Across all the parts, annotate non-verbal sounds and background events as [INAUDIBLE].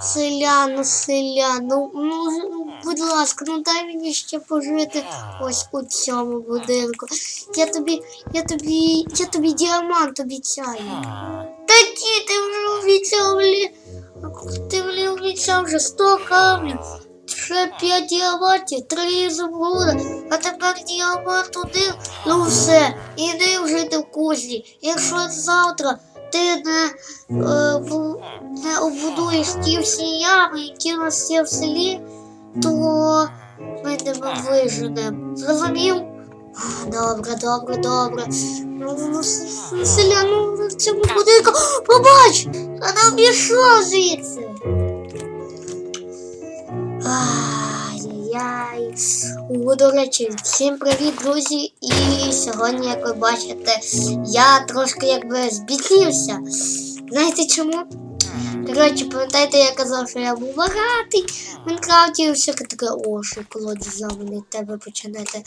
Селяну, селяну, ну, ну, будь ласка, ну дай мені ще пожити ось у цьому будинку. Я тобі, я тобі, я тобі діамант обіцяю. Та ті, ти вже обіцяв. Ти блін обіцяв вже 100 камнів. Ще 5 діамантів, 3 ізумруда, а тепер діамант один. Ну все, іди вжити в кузні. Якщо завтра ти не, е, не оббудуєш ті всі ями, які у нас є в селі, то ми тебе виженемо. Зрозумів? Добре, добре, добре. Ну, селяну в цьому будинку. Побач! Вона обійшла звідси. О, речі, всім привіт, друзі! І сьогодні, як ви бачите, я трошки якби збіднівся. Знаєте чому? Коротше, пам'ятаєте, я казав, що я був багатий в Мінкрафті, і все таке, о, що шоколаді замовний тебе починати.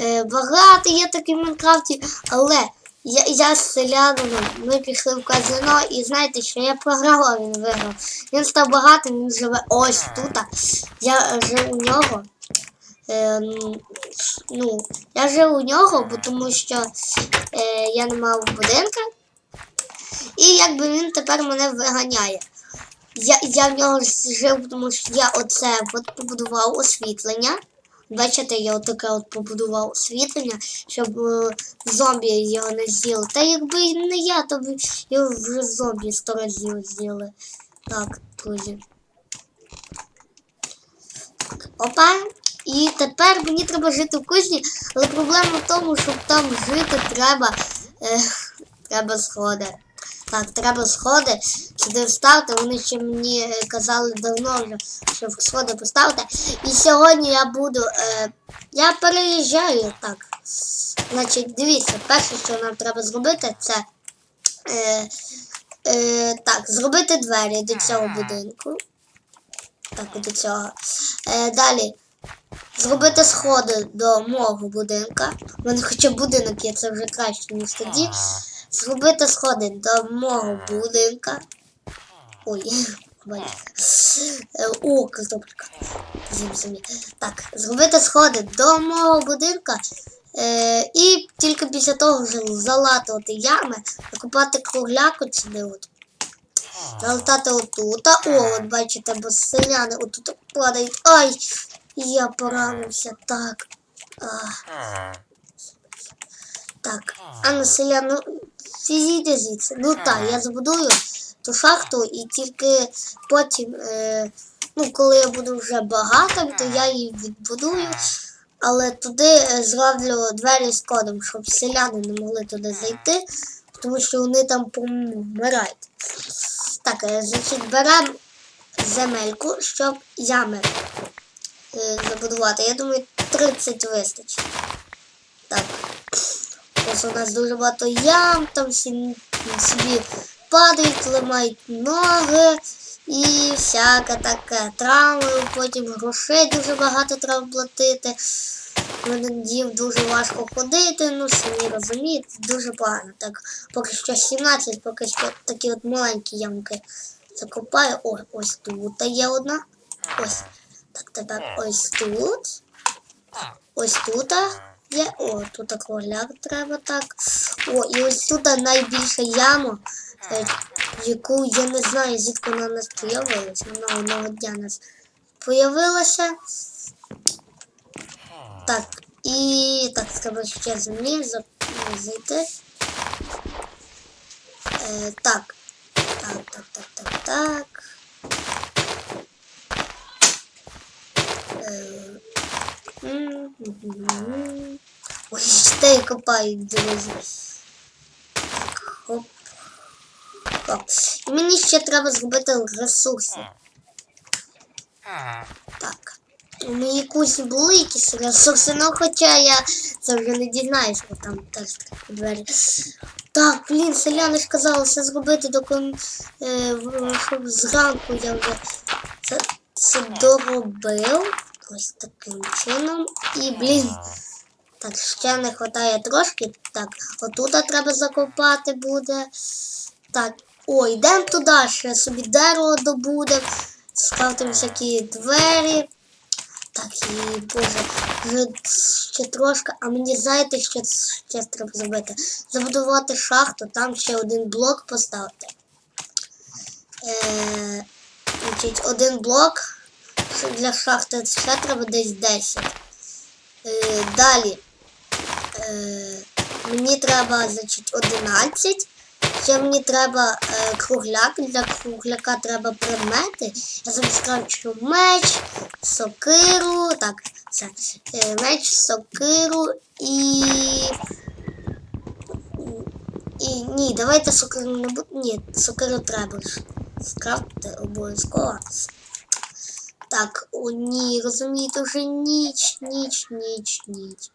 Е, багатий я такий в Мінкрафті, але я, я з селянином, ми пішли в казино, і знаєте, що я програв, а він виграв. Він став багатим, він живе ось тут. Я жив у нього. Е, ну, я жив у нього, бо тому що е, я не мав будинка. І якби він тепер мене виганяє. Я, я в нього жив, тому що я оце от побудував освітлення. Бачите, я отаке от побудував освітлення, щоб е, зомбі його не з'їли. Та якби не я, то б його вже зомбі сто разів з'їли. Так, друзі. Опа. І тепер мені треба жити в кузні, але проблема в тому, що там жити треба. Е, треба сходи. Так, треба сходи сюди вставити. Вони ще мені е, казали давно вже, що сходи поставити. І сьогодні я буду. Е, я переїжджаю так. Значить, дивіться, перше, що нам треба зробити, це е, е, так, зробити двері до цього будинку. Так, до цього. Е, далі. Зробити сходи до мого будинка. У мене хоча будинок є, це вже краще, ніж тоді. Зробити сходи до мого будинка. Ой. [LAUGHS] Е, О, картопелька. Так, зробити сходи до мого будинка. Е, і тільки після того вже залатувати ями, накопати кругляк от сюди от. Залатати отут. О, от бачите, бо селяни отут падають. Ай! Я поранився. Так. А, так. А на селяну фізійте звідси. Ну так, я забудую ту шахту і тільки потім, е, ну, коли я буду вже багатим, то я її відбудую. Але туди е, зроблю двері з кодом, щоб селяни не могли туди зайти, тому що вони там помирають. Так, е, значить, беремо земельку, щоб ями е, забудувати. Я думаю, 30 вистачить. Так. Ось у нас дуже багато ям, там всі собі падають, ламають ноги і всяке таке. Травми, потім грошей дуже багато треба платити. Їм дуже важко ходити, ну самі розумієте, дуже погано. Так, поки що 17, поки що такі от маленькі ямки закопаю. О, ось тут є одна. Ось. Так, тепер ось тут. Ось тут є. О, тут кругляк треба так. О, і ось тут найбільша яма, е, яку я не знаю, звідки вона нас появилася. Вона одного дня нас появилася. Так, і так, треба ще землі за- зайти. Е, так. Так, так, так, так, так. Е, м, м, м. Ой, ще копають, друзі. Хоп. Хоп. І мені ще треба зробити ресурси. Так. У моїй кузні були якісь ресурси, ну хоча я це вже не дізнаюсь, бо там теж двері. Так, блін, селяни ж казали все зробити, доки е, в- щоб зранку я вже це, це доробив. Ось таким чином. І, блін, так, ще не вистачає трошки. Так, отут треба закопати буде. Так, О, йдемо туди, ще собі дерево добудемо, скрафтимо всякі двері. Так, і боже, вже ще трошки, а мені знаєте, що ще треба зробити? Забудувати шахту, там ще один блок поставити. Е, один блок для шахти ще треба десь 10. Е, далі. Е, мені треба, значить, 11. Ще мені треба е, кругляк. Для кругляка треба предмети. Я скрафчу меч, сокиру. Так, це. Е, меч, сокиру і. І ні, давайте сокиру не буду. Ні, сокиру треба ж скрафтити обов'язково. Так, о ні, розумієте, вже ніч, ніч, ніч, ніч.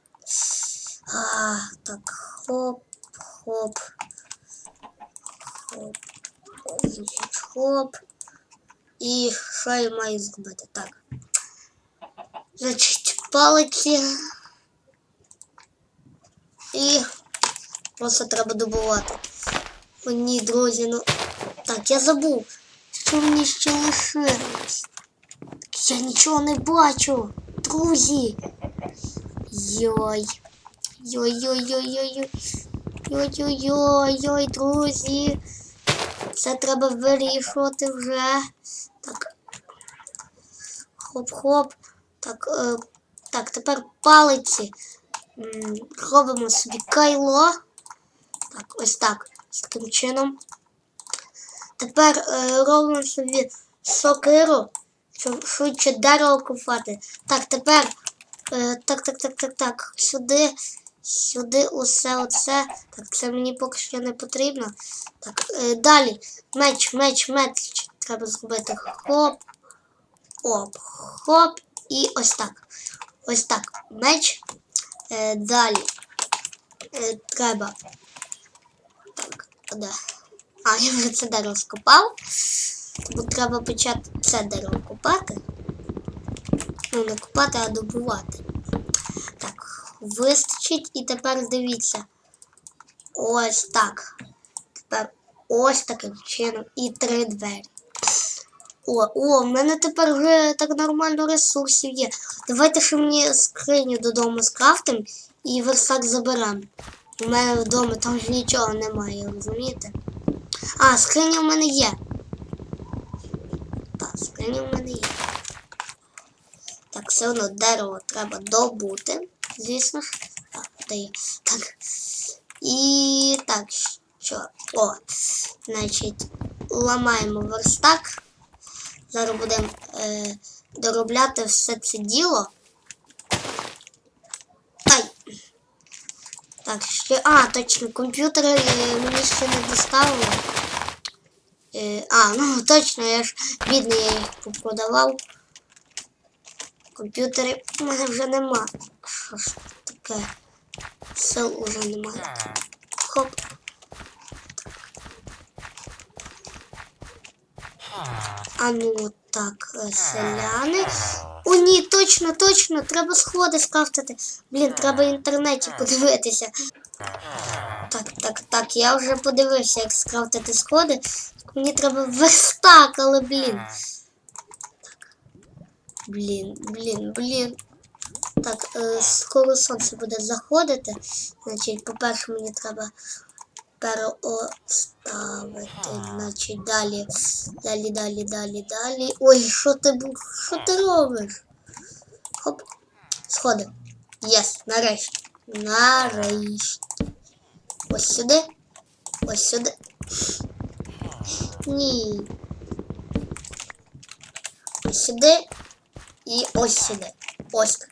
А, так, хоп, хоп. Хоп. Значить, хоп. І що я маю зробити? Так. Значить, палиці. І просто треба добувати. О, ні, друзі, ну. Так, я забув, що мені ще лишилось. Я нічого не бачу, друзі. Йой. Йой-йой-йой-йой. Йой-йой-йой-йой, друзі. Це треба вирішувати вже. Так. Хоп-хоп. Так, е, так, тепер палиці. Робимо собі кайло. Так, ось так. З таким чином. Тепер е, робимо собі сокиру, щоб швидше дерево купати. Так, тепер. Е, так, так, так, так, так. Сюди, сюди усе оце. Так, це мені поки що не потрібно. Так, е, далі. Меч, меч, меч. Треба зробити хоп. Оп, хоп. І ось так. Ось так. Меч. Е, далі. Е, треба. Так, де? А, я вже це дерево скопав. Тому треба почати це дерево копати. Ну, не копати, а добувати. Так, вистачить. І тепер дивіться. Ось так. Тепер ось таким чином. І три двері. О, в мене тепер вже так нормально ресурсів є. Давайте ще мені скриню додому скрафтим і верстак заберемо. У мене вдома там ж нічого немає, розумієте? А, скриня в мене є. Так, в мене є. Так, все одно дерево треба добути. Звісно. Так, є. Так. І так, що? О, значить, ламаємо верстак. Зараз будемо е, доробляти все це діло. Ай! Так, ще. А, точно, комп'ютер е, мені ще не доставили. Е, а, ну точно, я ж бідний, я їх попродавав. Комп'ютери в мене вже нема. Що ж таке? Сил уже немає. Хоп. А ну так, е, селяни. О, ні, точно, точно, треба сходи скрафтити. Блін, треба в інтернеті подивитися. Так, так, так, я вже подивився, як скрафтити сходи. Мені треба верстак, але блін. Блін, блін, блін. Так, е, скоро сонце буде заходити. Значить, по-перше, мені треба переоставити. Значить, далі, далі, далі, далі, далі. Ой, що ти що ти робиш? Хоп. Сходи. Єс, нарешті. Нарешті. Ось сюди. Ось сюди. Ні. Сюди. І ось сюди. Ось так.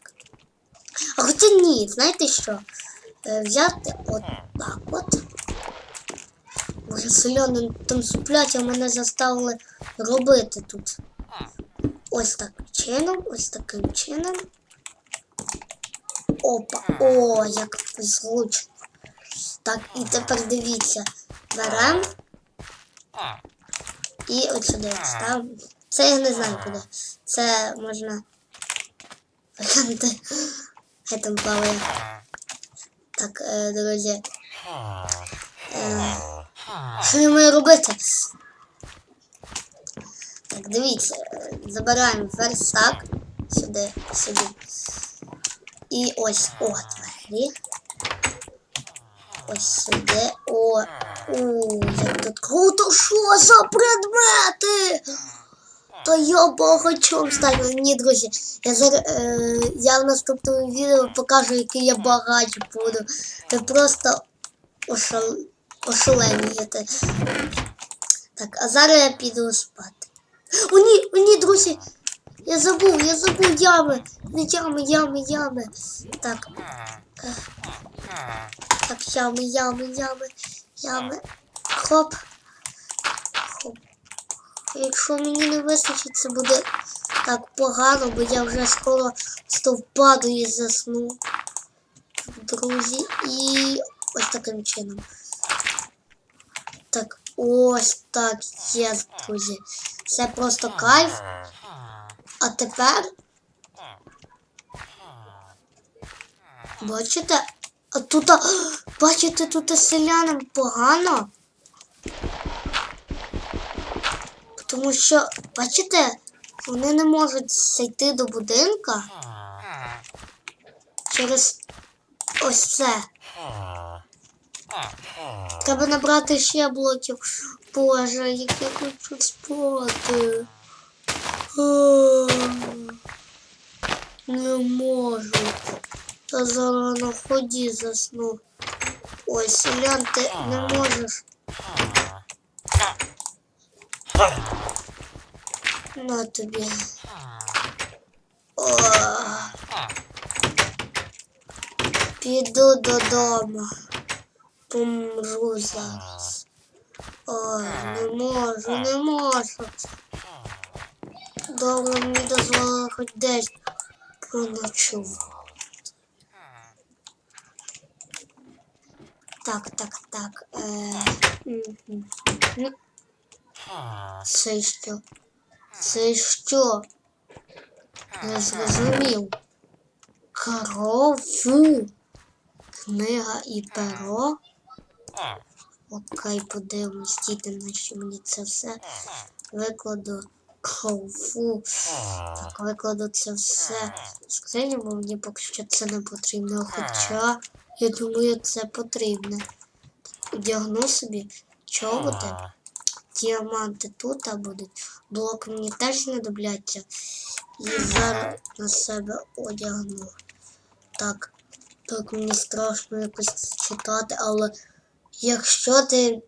А хоча ні, знаєте що? Е, Взяти от так от. Боже, селяни там сплять, а мене заставили робити тут. Ось так чином, ось таким чином. Опа, о, як зручно. Так, і тепер дивіться. Беремо і от сюди ставимо. Це я не знаю куди. Це можна. Хай там плаває. Так, е, друзі. Е, Що я маю робити? Так, дивіться, забираємо верстак сюди, сюди. І ось, о, двері. Ось сюди. О, у, як тут круто, що за предмети? Та я багачом стану. Ні, друзі, я зараз е, я в наступному відео покажу, який я багач буду. Ти просто ошал... ошаленієте. Так, а зараз я піду спати. О, ні, о, ні, друзі! Я забув, я забув ями. Не ями, ями, ями. Так. Так, ями, ями, ями, ями. Хоп. Хоп. Якщо мені не вистачить, це буде так погано, бо я вже скоро стовпаду і засну. Друзі, і ось таким чином. Так, ось так є, друзі. Це просто кайф. А тепер. Бачите? А тут, бачите, тут селянам погано. Тому що, бачите, вони не можуть зайти до будинка через ось це. Треба набрати ще блоків. Боже, як я хочу спати. А, Не можу. Та зараз на засну. Ой, селян, ти не можеш. На тобі. О. Піду додому. Помру зараз. Ой, не можу, не можу. Добре, мені дозволили хоч десь поночувати. Так, так, так. Е. Це що? Це що? Не зрозумів. Корову. Книга і перо. Окей, подивимось, діти, на що мені це все викладу корову. Так, викладу це все в скриню, бо мені поки що це не потрібно. Хоча, я думаю, це потрібно. Одягну собі чоботи. Діаманти тут будуть. Блок мені теж знадобляться. І зараз на себе одягну. Так, так мені страшно якось читати, але якщо ти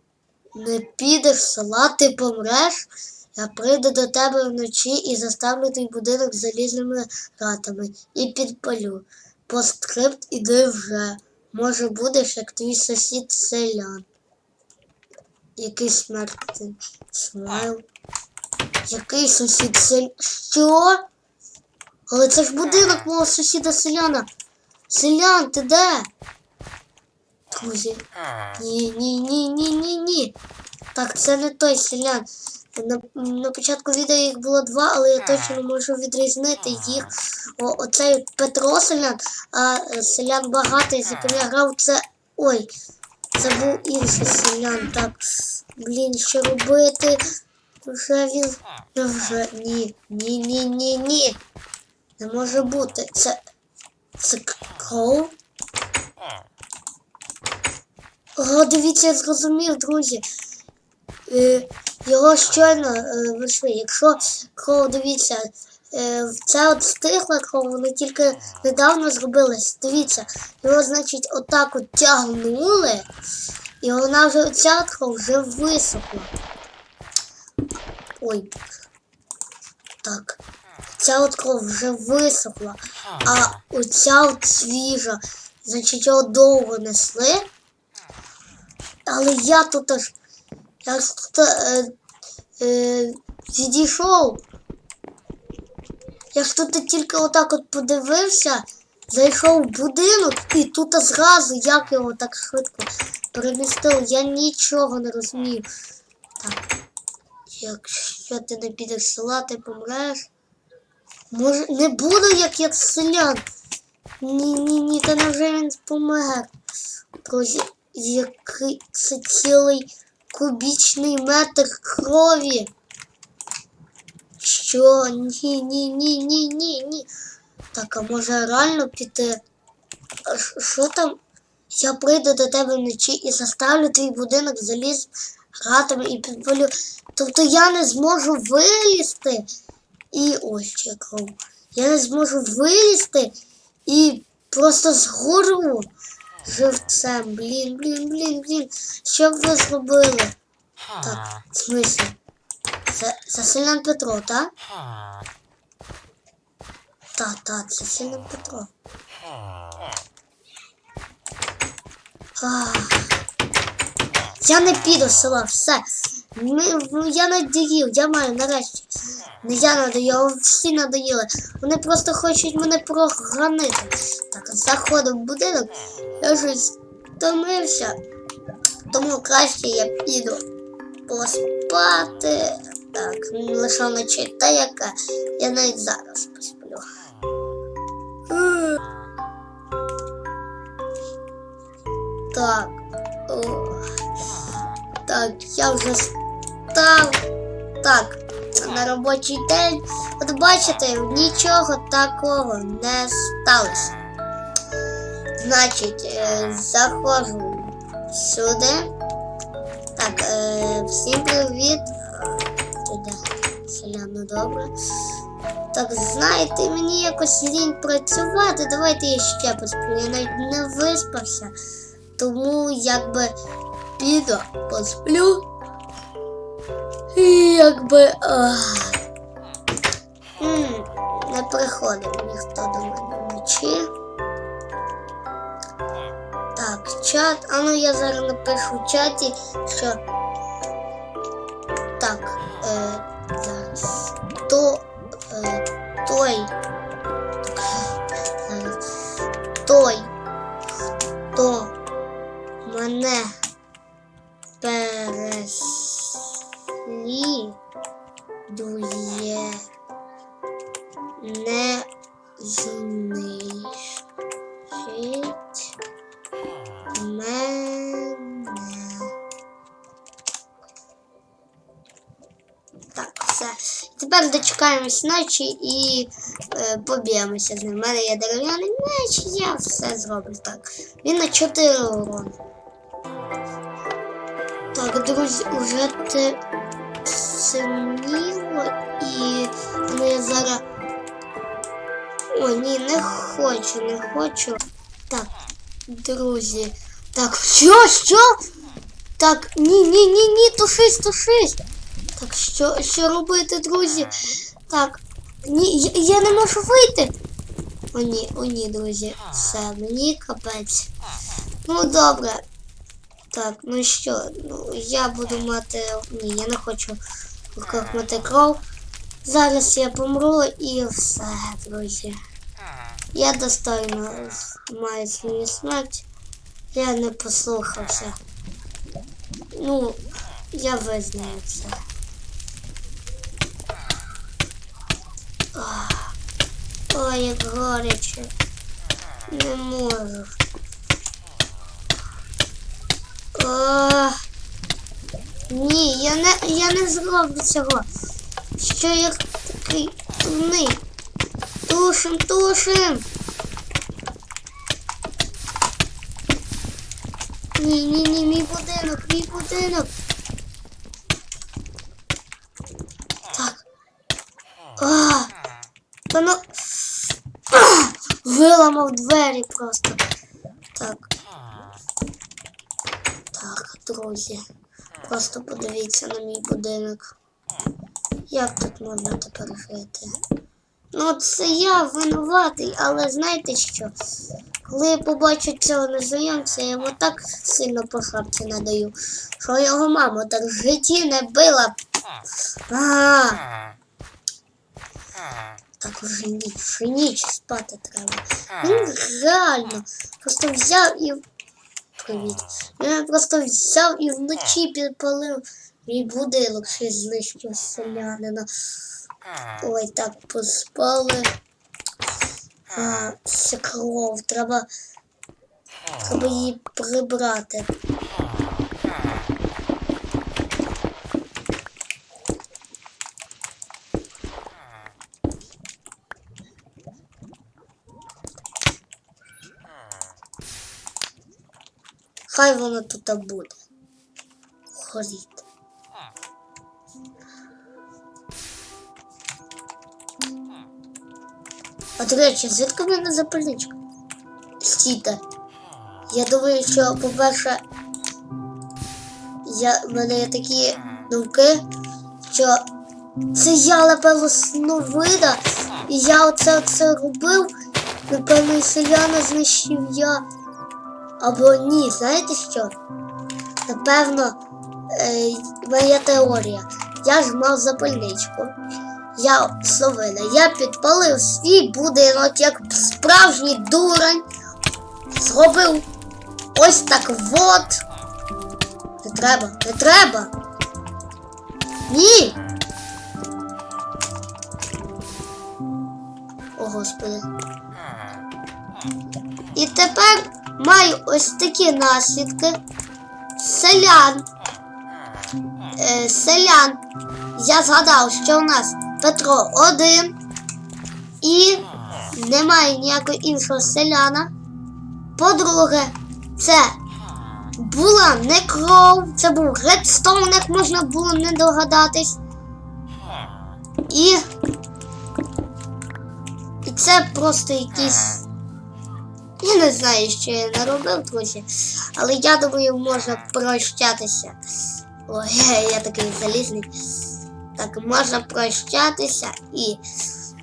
не підеш села, ти помреш, я прийду до тебе вночі і заставлю твій будинок залізними ратами і підпалю. Постскрипт іди вже. Може будеш, як твій сусід селян. Який смертний смайл. Який сусід селян? Що? Але це ж будинок мого сусіда селяна. Селян, ти де? Друзі. Ні, ні, ні, ні, ні, ні. Так, це не той селян. На, на початку відео їх було два, але я точно можу відрізнити їх. О, оцей Петро селян, а селян багатий, з яким я грав, це. Ой, це був інший селян. Так, блін, що робити? Вже він. Ну вже ні, ні, ні, ні, ні. Не може бути. Це. Це кров? О, дивіться, я зрозумів, друзі. Е, його щойно е, вийшли. Якщо кров, дивіться, е, це от стихла кров, воно тільки недавно зробилось. Дивіться, його, значить, отак от тягнули, і вона вже ця кров вже висохла. Ой. Так. Ця от кров вже висохла, а оця от свіжа, значить, його довго несли. Але я тут аж. Я ж тут е, е, відійшов. Я тут тільки отак от подивився, зайшов в будинок і тут зразу як його так швидко перемістили. Я нічого не розумію. Так. Якщо ти не підеш села, ти помреш. Може, не буду як як селян. Ні, ні, ні, та невже він помер. Друзі, який це цілий кубічний метр крові. Що? Ні, ні, ні, ні, ні, ні. Так, а може реально піти? Що там? Я прийду до тебе вночі і заставлю твій будинок заліз гратами і підпалю. Тобто я не зможу вилізти і ось ще кров. Я не зможу вилізти і просто згору живцем. Блін, блін, блін, блін. Що б ви зробили? Так, в смислі? Це, це Селян Петро, так? Так, так, це Селян Петро. Ах. Я не піду з села, все. Ми, ну, я надоїв, я маю нарешті. Не я надоїв, а всі надоїли. Вони просто хочуть мене програнити. Так, заходив в будинок, я щось втомився. Тому краще я піду поспати. Так, лише вночі та яка. Я навіть зараз посплю. Так. О. Так, я вже став. Так, на робочий день. От бачите, нічого такого не сталося. Значить, е, заходжу сюди. Так, е, всім привіт. Е, Туди селяну добре. Так, знаєте, мені якось лінь працювати. Давайте я ще посплю. Я навіть не виспався. Тому якби піду, посплю. І якби. Не приходив ніхто до мене вночі. Так, чат. А ну я зараз напишу в чаті, що. Все. Тепер дочекаємось ночі і е, поб'ємося з ним. У мене є дерев'яний меч, я все зроблю так. Він на 4 урони. Так, друзі, уже те синіло і ну, я зараз. О, ні, не хочу, не хочу. Так, друзі. Так, що, що? Так, ні, ні, ні, ні, тушись, тушись. Так, що, що робити, друзі? Так, ні, я, я не можу вийти. О, ні, о, ні, друзі. Все, мені капець. Ну, добре. Так, ну що, ну я буду мати. Ні, я не хочу в руках мати кров. Зараз я помру і все, друзі. Я достойно маю свою смерть. Я не послухався. Ну, я визнаю це. Ах. Ой, як горяче. Не можу. О, ні, я не, я не зроблю цього. Що я такий умний. Тушим, тушим. Ні, ні, ні, мій будинок, мій будинок. Так. А, та ну. А, виламав двері просто. Так. Так, друзі. Просто подивіться на мій будинок. Як тут можна тепер жити? Ну, це я винуватий, але знаєте що? Коли побачу цього незнайомця, я йому так сильно по шапці надаю, що його мама так в житті не била. А, так вже ніч, ніч спати треба. Він реально просто взяв і. Привіт. Він просто взяв і вночі підпалив мій будинок, й знищив селянина. Ой, так поспали. А, це кров. Треба. Треба її прибрати. Хай воно тут буде. Горіти. А до речі, звідки в мене запальничка? Стійте. Я думаю, що, по-перше, в мене є такі думки, що це я, напевно, сновида, і я оце оце робив, напевно, і селяна знищив я. Або ні, знаєте що? Напевно, е, моя теорія. Я ж мав запальничку. Я словила, я підпалив свій будинок як справжній дурень. Зробив ось так вот. Не треба, не треба. Ні. О, Господи. І тепер маю ось такі наслідки. Селян. Е, селян. Я згадав, що у нас Петро один і немає ніякого іншого селяна. По-друге, це була не кров, це був редстоун, як можна було не догадатись. І. І це просто якісь. Я не знаю, що я наробив, друзі, але я думаю, можна прощатися. Ой, [LAUGHS] я такий залізний. Так, можна прощатися і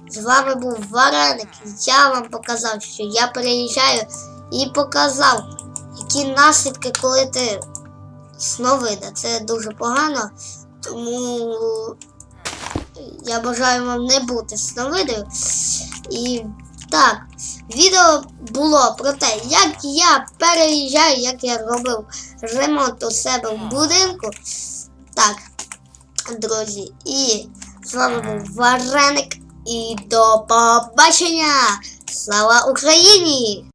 з вами був Вареник. Я вам показав, що я переїжджаю і показав, які наслідки, коли ти сновида. Це дуже погано, тому я бажаю вам не бути сновидою. І так, відео було про те, як я переїжджаю, як я робив ремонт у себе в будинку. Так, друзі, і з вами був Вареник. І до побачення! Слава Україні!